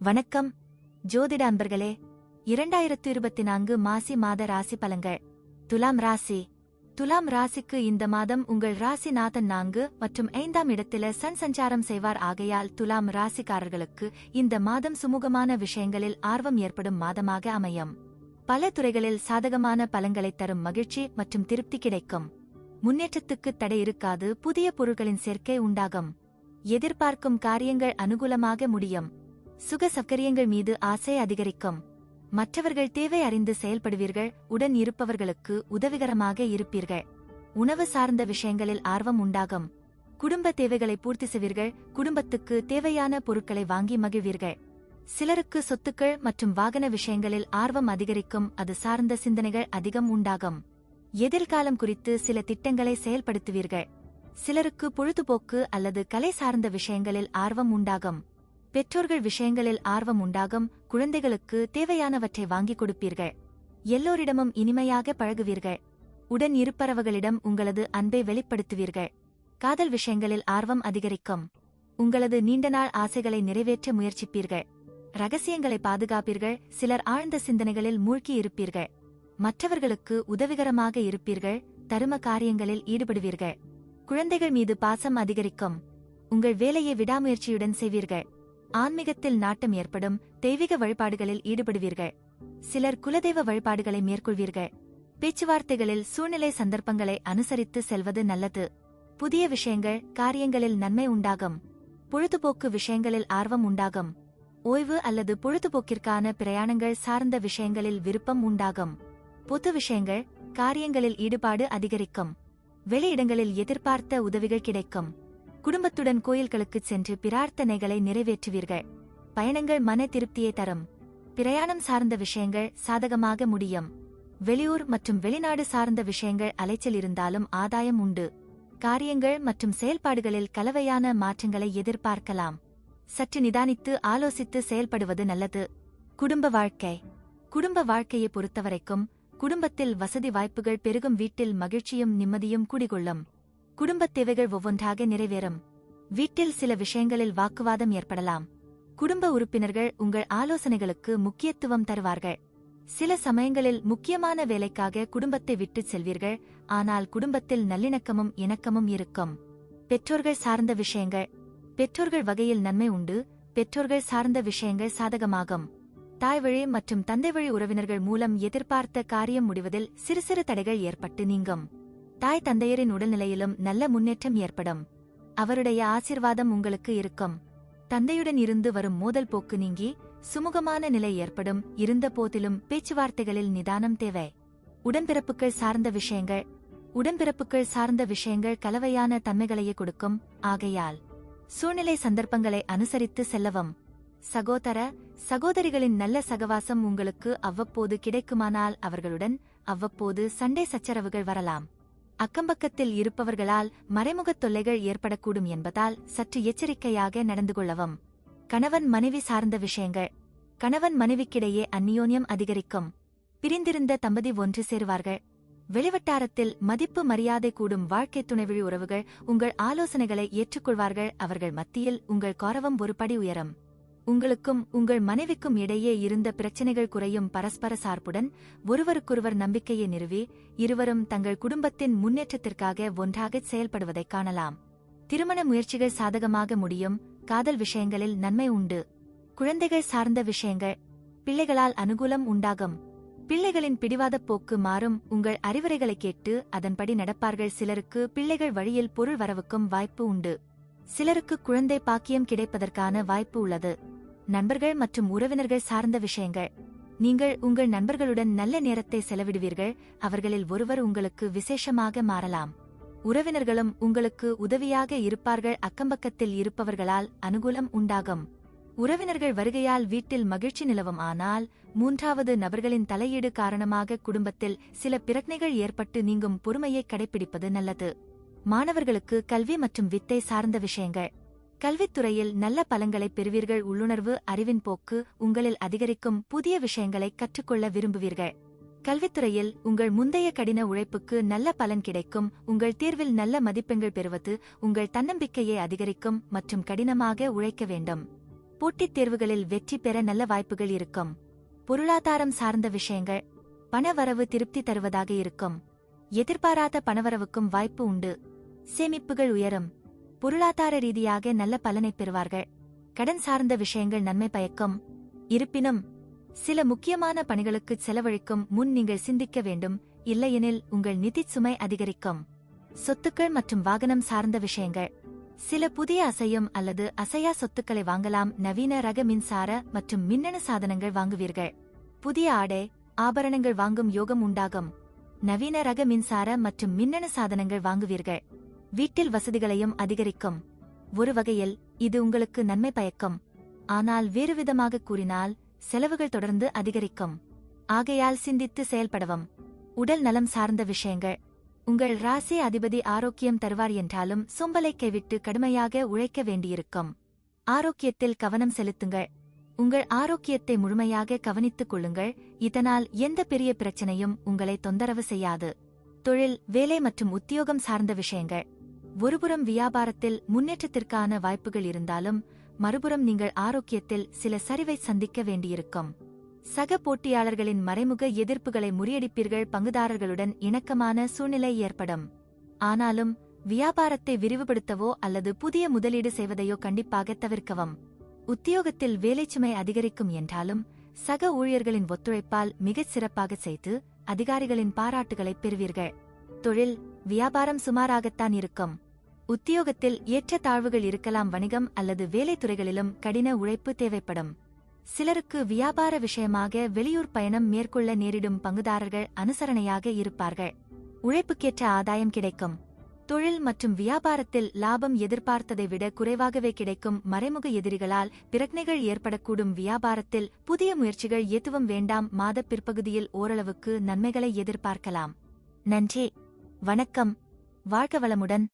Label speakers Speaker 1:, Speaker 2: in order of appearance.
Speaker 1: வணக்கம். ஜோதிட அன்பர்களே இரண்டாயிரத்து இருபத்தி நான்கு மாசி மாத ராசி பலங்கள் துலாம் ராசி. துலாம் ராசிக்கு இந்த மாதம் உங்கள் ராசிநாதன் நான்கு மற்றும் ஐந்தாம் இடத்தில சன் சஞ்சாரம் செய்வார் ஆகையால் துலாம் ராசிக்காரர்களுக்கு இந்த மாதம் சுமூகமான விஷயங்களில் ஆர்வம் ஏற்படும் மாதமாக அமையும். பல துறைகளில் சாதகமான பலங்களை தரும் மகிழ்ச்சி மற்றும் திருப்தி கிடைக்கும். முன்னேற்றத்துக்கு தடை இருக்காது புதிய பொருட்களின் சேர்க்கை உண்டாகும். எதிர்பார்க்கும் காரியங்கள் அனுகூலமாக முடியும். சுக சக்கரியங்கள் மீது ஆசை அதிகரிக்கும். மற்றவர்கள் தேவை அறிந்து செயல்படுவீர்கள் உடன் இருப்பவர்களுக்கு உதவிகரமாக இருப்பீர்கள். உணவு சார்ந்த விஷயங்களில் ஆர்வம் உண்டாகும். குடும்ப தேவைகளை பூர்த்தி செய்வீர்கள் குடும்பத்துக்கு தேவையான பொருட்களை வாங்கி மகிழ்வீர்கள். சிலருக்கு சொத்துக்கள் மற்றும் வாகன விஷயங்களில் ஆர்வம் அதிகரிக்கும் அது சார்ந்த சிந்தனைகள் அதிகம் உண்டாகும். எதிர்காலம் குறித்து சில திட்டங்களை செயல்படுத்துவீர்கள். சிலருக்கு பொழுதுபோக்கு அல்லது கலை சார்ந்த விஷயங்களில் ஆர்வம் உண்டாகும். பெற்றோர்கள் விஷயங்களில் ஆர்வம் உண்டாகும் குழந்தைகளுக்கு தேவையானவற்றை வாங்கிக் கொடுப்பீர்கள். எல்லோரிடமும் இனிமையாக பழகுவீர்கள். உடன் இருப்பவர்களிடம் உங்களது அன்பை வெளிப்படுத்துவீர்கள். காதல் விஷயங்களில் ஆர்வம் அதிகரிக்கும். உங்களது நீண்ட நாள் ஆசைகளை நிறைவேற்ற முயற்சிப்பீர்கள். ரகசியங்களை பாதுகாப்பீர்கள். சிலர் ஆழ்ந்த சிந்தனைகளில் மூழ்கி இருப்பீர்கள். மற்றவர்களுக்கு உதவிகரமாக இருப்பீர்கள். தரும காரியங்களில் ஈடுபடுவீர்கள். குழந்தைகள் மீது பாசம் அதிகரிக்கும். உங்கள் வேலையை விடாமுயற்சியுடன் செய்வீர்கள். ஆன்மீகத்தில் நாட்டம் ஏற்படும் தெய்வீக வழிபாடுகளில் ஈடுபடுவீர்கள். சிலர் குலதெய்வ வழிபாடுகளை மேற்கொள்வீர்கள். பேச்சுவார்த்தைகளில் சூழ்நிலை சந்தர்ப்பங்களை அனுசரித்து செல்வது நல்லது. புதிய விஷயங்கள் காரியங்களில் நன்மை உண்டாகும். பொழுதுபோக்கு விஷயங்களில் ஆர்வம் உண்டாகும். ஓய்வு அல்லது பொழுதுபோக்கிற்கான பிரயாணங்கள் சார்ந்த விஷயங்களில் விருப்பம் உண்டாகும். பொது விஷயங்கள் காரியங்களில் ஈடுபாடு அதிகரிக்கும். வெளியிடங்களில் எதிர்பார்த்த உதவிகள் கிடைக்கும். குடும்பத்துடன் கோயில்களுக்குச் சென்று பிரார்த்தனைகளை நிறைவேற்றுவீர்கள். பயணங்கள் மன திருப்தியை தரும். பிரயாணம் சார்ந்த விஷயங்கள் சாதகமாக முடியும். வெளியூர் மற்றும் வெளிநாடு சார்ந்த விஷயங்கள் அலைச்சல் இருந்தாலும் ஆதாயம் உண்டு. காரியங்கள் மற்றும் செயல்பாடுகளில் கலவையான மாற்றங்களை எதிர்பார்க்கலாம். சற்று நிதானித்து ஆலோசித்து செயல்படுவது நல்லது. குடும்ப வாழ்க்கை. குடும்ப வாழ்க்கையை பொறுத்தவரைக்கும் குடும்பத்தில் வசதி வாய்ப்புகள் பெருகும் வீட்டில் மகிழ்ச்சியும் நிம்மதியும் குடிகொள்ளும். குடும்பத் தேவைகள் ஒவ்வொன்றாக நிறைவேறும். வீட்டில் சில விஷயங்களில் வாக்குவாதம் ஏற்படலாம். குடும்ப உறுப்பினர்கள் உங்கள் ஆலோசனைகளுக்கு முக்கியத்துவம் தருவார்கள். சில சமயங்களில் முக்கியமான வேலைக்காக குடும்பத்தை விட்டுச் செல்வீர்கள் ஆனால் குடும்பத்தில் நல்லிணக்கமும் இணக்கமும் இருக்கும். பெற்றோர்கள் சார்ந்த விஷயங்கள். பெற்றோர்கள் வகையில் நன்மை உண்டு பெற்றோர்கள் சார்ந்த விஷயங்கள் சாதகமாகும். தாய் வழி மற்றும் தந்தை வழி உறவினர்கள் மூலம் எதிர்பார்த்த காரியம் முடிவதில் சிறு சிறு தடைகள் ஏற்பட்டு நீங்கும். தாய் தந்தையரின் உடல்நிலையிலும் நல்ல முன்னேற்றம் ஏற்படும். அவருடைய ஆசிர்வாதம் உங்களுக்கு இருக்கும். தந்தையுடன் இருந்து வரும் மோதல் போக்கு நீங்கி சுமூகமான நிலை ஏற்படும். இருந்த போதிலும் பேச்சுவார்த்தைகளில் நிதானம் தேவை. உடன்பிறப்புகள் சார்ந்த விஷயங்கள். உடன்பிறப்புகள் சார்ந்த விஷயங்கள் கலவையான தன்மைகளையே கொடுக்கும். ஆகையால் சூழ்நிலை சந்தர்ப்பங்களை அனுசரித்து செல்லவும். சகோதர சகோதரிகளின் நல்ல சகவாசம் உங்களுக்கு அவ்வப்போது கிடைக்குமானால் அவர்களுடன் அவ்வப்போது சண்டை சச்சரவுகள் வரலாம். அக்கம்பக்கத்தில் இருப்பவர்களால் மறைமுகத் தொல்லைகள் ஏற்படக்கூடும் என்பதால் சற்று எச்சரிக்கையாக நடந்து கொள்ளவும். கணவன் மனைவி சார்ந்த விஷயங்கள். கணவன் மனைவிக்கிடையே அந்நியோன்யம் அதிகரிக்கும். பிரிந்திருந்த தம்பதி ஒன்று சேருவார்கள். வெளிவட்டாரத்தில் மதிப்பு மரியாதை கூடும் வாழ்க்கை துணைவழி உறவுகள் உங்கள் ஆலோசனைகளை ஏற்றுக்கொள்வார்கள். அவர்கள் மத்தியில் உங்கள் கௌரவம் ஒரு படி உயரும். உங்களுக்கும் உங்கள் மனைவிக்கும் இடையே இருந்த பிரச்சனைகள் குறையும் பரஸ்பர சார்புடன் ஒருவருக்கொருவர் நம்பிக்கையை நிறுவி இருவரும் தங்கள் குடும்பத்தின் முன்னேற்றத்திற்காக ஒன்றாகச் செயல்படுவதைக் காணலாம். திருமண முயற்சிகள் சாதகமாக முடியும் காதல் விஷயங்களில் நன்மை உண்டு. குழந்தைகள் சார்ந்த விஷயங்கள் பிள்ளைகளால் அனுகூலம் உண்டாகும். பிள்ளைகளின் பிடிவாதப் போக்கு மாறும் உங்கள் அறிவுரைகளை கேட்டு அதன்படி நடப்பார்கள். சிலருக்கு பிள்ளைகள் வழியில் பொருள் வரவுக்கும் வாய்ப்பு உண்டு. சிலருக்கு குழந்தை பாக்கியம் கிடைப்பதற்கான வாய்ப்பு உள்ளது. நண்பர்கள் மற்றும் உறவினர்கள் சார்ந்த விஷயங்கள். நீங்கள் உங்கள் நண்பர்களுடன் நல்ல நேரத்தை செலவிடுவீர்கள் அவர்களில் ஒருவர் உங்களுக்கு விசேஷமாக மாறலாம். உறவினர்களும் உங்களுக்கு உதவியாக இருப்பார்கள் அக்கம்பக்கத்தில் இருப்பவர்களால் அனுகூலம் உண்டாகும். உறவினர்கள் வருகையால் வீட்டில் மகிழ்ச்சி நிலவும் ஆனால் மூன்றாவது நபர்களின் தலையீடு காரணமாக குடும்பத்தில் சில பிரச்சனைகள் ஏற்பட்டு நீங்கும் பொறுமையை கடைபிடிப்பது நல்லது. மாணவர்களுக்கு கல்வி மற்றும் வித்தை சார்ந்த விஷயங்கள். கல்வித்துறையில் நல்ல பலங்களைப் பெறுவீர்கள். உள்ளுணர்வு அறிவின் போக்கு உங்களில் அதிகரிக்கும் புதிய விஷயங்களை கற்றுக்கொள்ள விரும்புவீர்கள். கல்வித்துறையில் உங்கள் முந்தைய கடின உழைப்புக்கு நல்ல பலன் கிடைக்கும். உங்கள் தேர்வில் நல்ல மதிப்பெண்கள் பெறுவது உங்கள் தன்னம்பிக்கையை அதிகரிக்கும் மற்றும் கடினமாக உழைக்க வேண்டும். போட்டித் தேர்வுகளில் வெற்றி பெற நல்ல வாய்ப்புகள் இருக்கும். பொருளாதாரம் சார்ந்த விஷயங்கள் பணவரவு திருப்தி தருவதாக இருக்கும். எதிர்பாராத பணவரவுக்கும் வாய்ப்பு உண்டு. சேமிப்புகள் உயரும். பொருளாதார ரீதியாக நல்ல பலனைப் பெறுவார்கள். கடன் சார்ந்த விஷயங்கள் நன்மை பயக்கும். இருப்பினும் சில முக்கியமான பணிகளுக்கு செலவழிக்கும் முன் நீங்கள் சிந்திக்க வேண்டும். இல்லையெனில் உங்கள் நிதி சுமை அதிகரிக்கும். சொத்துக்கள் மற்றும் வாகனம் சார்ந்த விஷயங்கள். சில புதிய அசையும் அல்லது அசையா சொத்துக்களை வாங்கலாம். நவீன ரக மின்சார மற்றும் மின்னணு சாதனங்கள் வாங்குவீர்கள். புதிய ஆடை ஆபரணங்கள் வாங்கும் யோகம் உண்டாகும். நவீன ரக மின்சார மற்றும் மின்னணு சாதனங்கள் வாங்குவீர்கள். வீட்டில் வசதிகளையும் அதிகரிக்கும். ஒரு வகையில் இது உங்களுக்கு நன்மை பயக்கும். ஆனால் வேறுவிதமாக கூறினால் செலவுகள் தொடர்ந்து அதிகரிக்கும். ஆகையால் சிந்தித்து செயல்படவும். உடல் நலம் சார்ந்த விஷயங்கள். உங்கள் ராசி அதிபதி ஆரோக்கியம் தருவார் என்றாலும் சொம்பலை கைவிட்டு கடுமையாக உழைக்க வேண்டியிருக்கும். ஆரோக்கியத்தில் கவனம் செலுத்துங்கள். உங்கள் ஆரோக்கியத்தை முழுமையாக கவனித்துக் கொள்ளுங்கள். இதனால் எந்த பெரிய பிரச்சனையும் உங்களை தொந்தரவு செய்யாது. தொழில் வேலை மற்றும் உத்தியோகம் சார்ந்த விஷயங்கள். ஒருபுறம் வியாபாரத்தில் முன்னேற்றத்திற்கான வாய்ப்புகள் இருந்தாலும் மறுபுறம் நீங்கள் ஆரோக்கியத்தில் சில சரிவை சந்திக்க வேண்டியிருக்கும். சக போட்டியாளர்களின் மறைமுக எதிர்ப்புகளை முறியடிப்பீர்கள் பங்குதாரர்களுடன் இணக்கமான சூழ்நிலை ஏற்படும். ஆனாலும் வியாபாரத்தை விரிவுபடுத்தவோ அல்லது புதிய முதலீடு செய்வதையோ கண்டிப்பாக தவிர்க்கவும். உத்தியோகத்தில் வேலைச்சுமை அதிகரிக்கும் என்றாலும் சக ஊழியர்களின் ஒத்துழைப்பால் மிகச் சிறப்பாக செய்து அதிகாரிகளின் பாராட்டுகளைப் பெறுவீர்கள். தொழில் வியாபாரம் சுமாராகத்தான் இருக்கும். உத்தியோகத்தில் ஏற்ற தாழ்வுகள் இருக்கலாம் வணிகம் அல்லது வேலைத்துறைகளிலும் கடின உழைப்பு தேவைப்படும். சிலருக்கு வியாபார விஷயமாக வெளியூர் பயணம் மேற்கொள்ள நேரிடும் பங்குதாரர்கள் அனுசரணையாக இருப்பார்கள். உழைப்புக்கேற்ற ஆதாயம் கிடைக்கும். தொழில் மற்றும் வியாபாரத்தில் லாபம் எதிர்பார்த்ததை விட குறைவாகவே கிடைக்கும் மறைமுக எதிரிகளால் பிரக்னைகள் ஏற்படக்கூடும் வியாபாரத்தில் புதிய முயற்சிகள் எதுவும் வேண்டாம் மாத பிற்பகுதியில் ஓரளவுக்கு நன்மைகளை எதிர்பார்க்கலாம். நன்றி. வணக்கம். வாழ்க வளமுடன்.